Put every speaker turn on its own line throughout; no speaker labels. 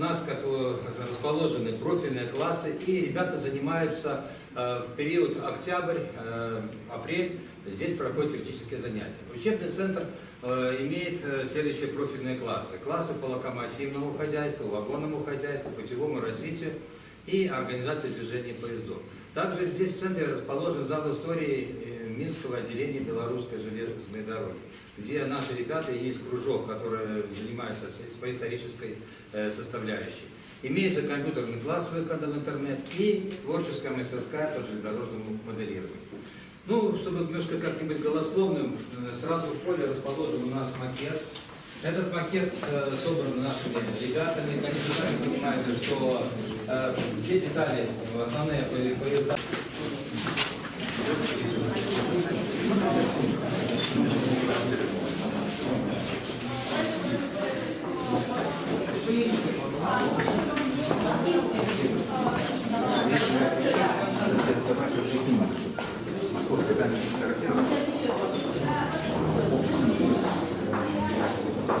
нас как расположены профильные классы, и ребята занимаются э, в период октябрь, э, здесь проходят теоретические занятия. Учебный центр э, имеет следующие профильные классы. Классы по локомотивному хозяйству, вагонному хозяйству, путевому развитию и организации движения поездов. Также здесь в центре расположен зал истории Минского отделения Белорусской железной дороги, где наши ребята есть кружок, который занимается по исторической э, составляющей. Имеется компьютерный класс с выходом в интернет и творческая мастерская по железнодорожному моделированию. Ну, чтобы немножко как-нибудь голословным, э, сразу в поле расположен у нас макет. Этот макет э, собран нашими ребятами. Конечно, сами понимаете, что э, все детали, основные по- поезда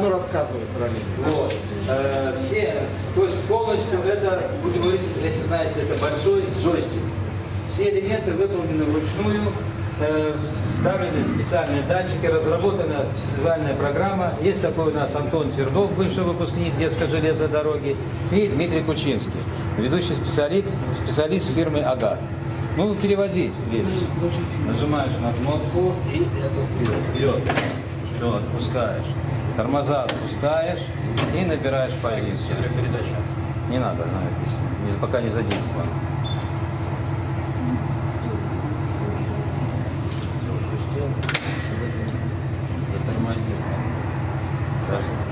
давно рассказывает про них.
Вот. Э, все, то есть полностью это, будем говорить, если знаете, это большой джойстик. Все элементы выполнены вручную, э, вставлены специальные датчики, разработана специальная программа. Есть такой у нас Антон Чернов, бывший выпускник детской железной дороги, и Дмитрий Кучинский, ведущий специалист, специалист фирмы «Агат». Ну, переводи, видишь. Нажимаешь на кнопку и это вперед. Вперед. Все, отпускаешь. Тормоза отпускаешь и набираешь позицию. Не надо, Пока не задействован. Затормозил. Даже.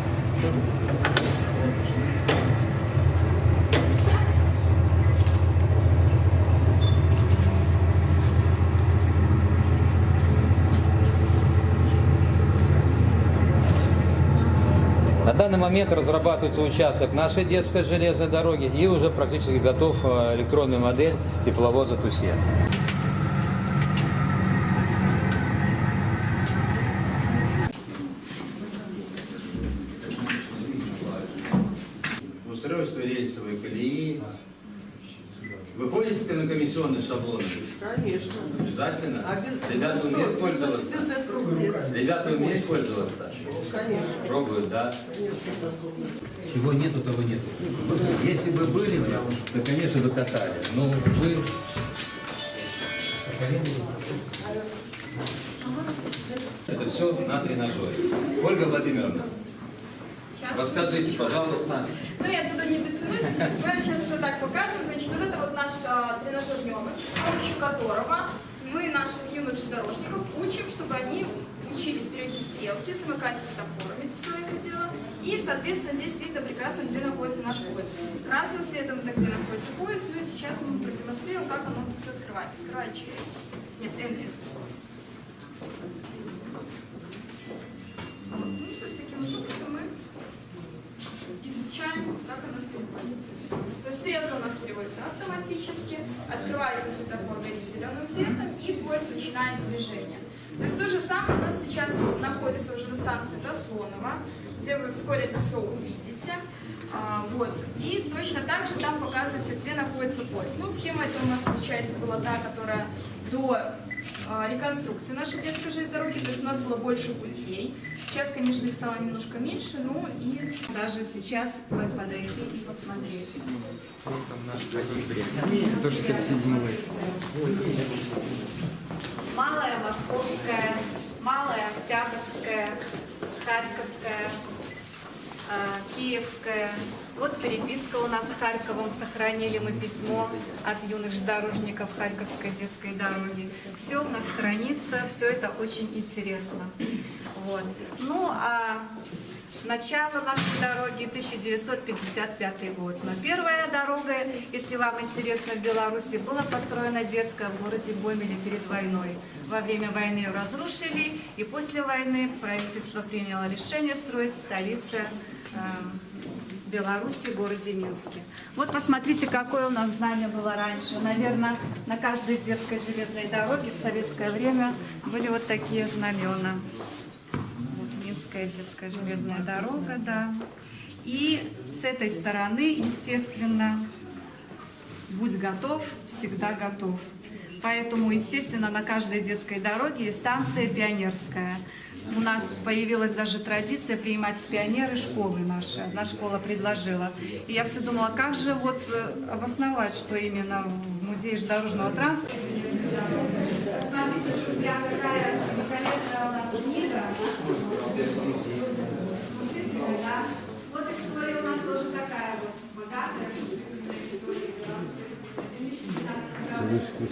На данный момент разрабатывается участок нашей детской железной дороги и уже практически готов э, электронная модель тепловоза Тусе. Устройство рельсовой колеи. Вы ходите на комиссионные шаблоны?
Конечно.
Обязательно?
Обязательно.
Ребята умеют пользоваться? Ребята умеют пользоваться?
Конечно.
Пробуют, да?
Конечно.
Чего нету, того нету. Если бы были, то, конечно, бы катали. Но вы... Это все на тренажере. Ольга Владимировна, расскажите, пожалуйста.
Ну, я туда не дотянусь. Мы вам сейчас так покажем. Значит, вот это вот наш а, тренажер Немец, с помощью которого мы наших юных железнодорожников учим, чтобы они учились переводить стрелки, замыкать светофорами, все это дело. И, соответственно, здесь видно прекрасно, где находится наш поезд. Красным цветом это где находится поезд. Ну и сейчас мы продемонстрируем, как оно все открывается. Открывает через... Нет, НС. Ну, то есть таким вот образом мы изучаем, как оно переводится. То есть стрелка у нас переводится автоматически, открывается светофор, горит зеленым светом, и поезд начинает движение. То есть то же самое у нас сейчас находится уже на станции Заслонова, где вы вскоре это все увидите. А, вот. И точно так же там показывается, где находится поезд. Ну, схема это у нас, получается, была та, которая до а, реконструкции нашей детской железной дороги, то есть у нас было больше путей. Сейчас, конечно, их стало немножко меньше, но и
Даже сейчас подойти и посмотреть. Малая Московская, Малая Октябрьская, Харьковская, э, Киевская. Вот переписка у нас с Харьковом. Сохранили мы письмо от юных дорожников Харьковской детской дороги. Все у нас хранится, все это очень интересно. Вот. Ну, а Начало нашей дороги 1955 год. Но первая дорога, если вам интересно, в Беларуси была построена детская в городе Гомеле перед войной. Во время войны ее разрушили, и после войны правительство приняло решение строить в столице э, Беларуси, городе Минске. Вот посмотрите, какое у нас знамя было раньше. Наверное, на каждой детской железной дороге в советское время были вот такие знамена. Минская детская железная дорога, да. И с этой стороны, естественно, будь готов, всегда готов. Поэтому, естественно, на каждой детской дороге есть станция пионерская. У нас появилась даже традиция принимать в пионеры школы наши. Одна школа предложила. И я все думала, как же вот э, обосновать, что именно в музее железнодорожного транспорта. Смотрите, друзья, какая великолепная у нас книга. Внушительная, да? Вот история у нас тоже такая вот богатая, внушительная история. да. 2016
Экскурсоводки тогда ну, все, читают, что туда здесь.
Так что это даже больше, чем история.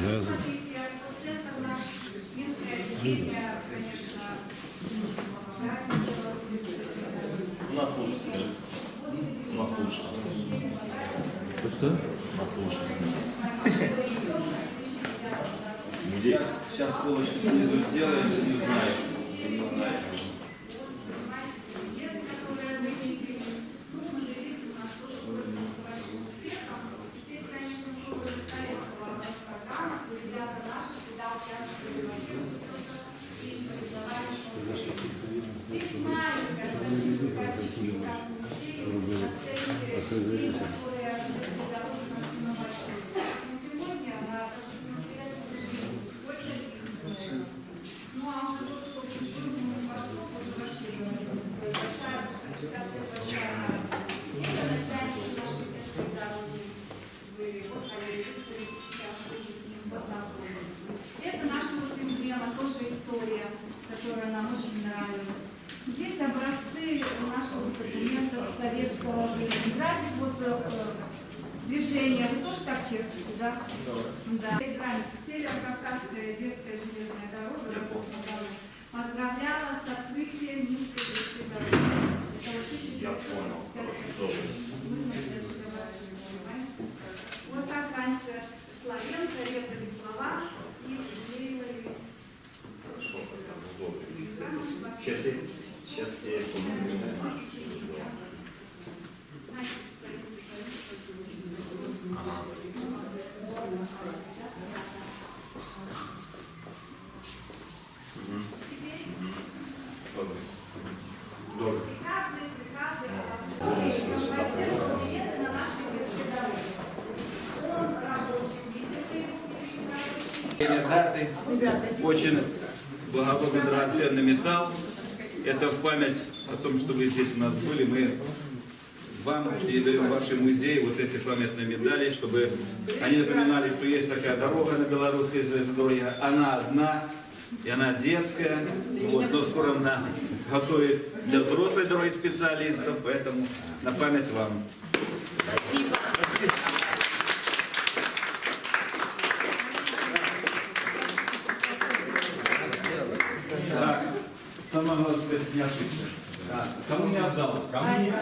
Это,
Жазы.
смотрите, вот центр наш, Минское отделение, конечно,
У нас лучше. У нас лучше.
Что,
Сейчас, сейчас полочку снизу сделаем, не знаешь. Не знаешь.
Ну, а уже тот, кто культуру не пошел, тоже вообще большая, большая, большая, это начальник нашей детской дороги. Вы вот, коллеги, сейчас уже с ним познакомились. Это наша вот эмблема, тоже история, которая нам очень нравилась. Здесь образцы наших документов советского График вот э, движения. Вы тоже так чертите, да? Да. Граница. Северо-Кавказская детская железная дорога поздравляла с открытием Минской детской дороги. Это вот 1955
Я понял.
Вот так раньше шла лента, резали слова и.
Хорошо, как добрый. Сейчас я, сейчас я помогу.
Даты. Очень благородный драгоценный металл. Это в память о том, что вы здесь у нас были. Мы вам передаем в ваш музей вот эти памятные медали, чтобы они напоминали, что есть такая дорога на белорусской железной дороге. Она одна, и она детская. Вот, но скоро она готовит для взрослой дороги специалистов, поэтому на память вам. Самое не ошибся. Кому не отдал? Кому не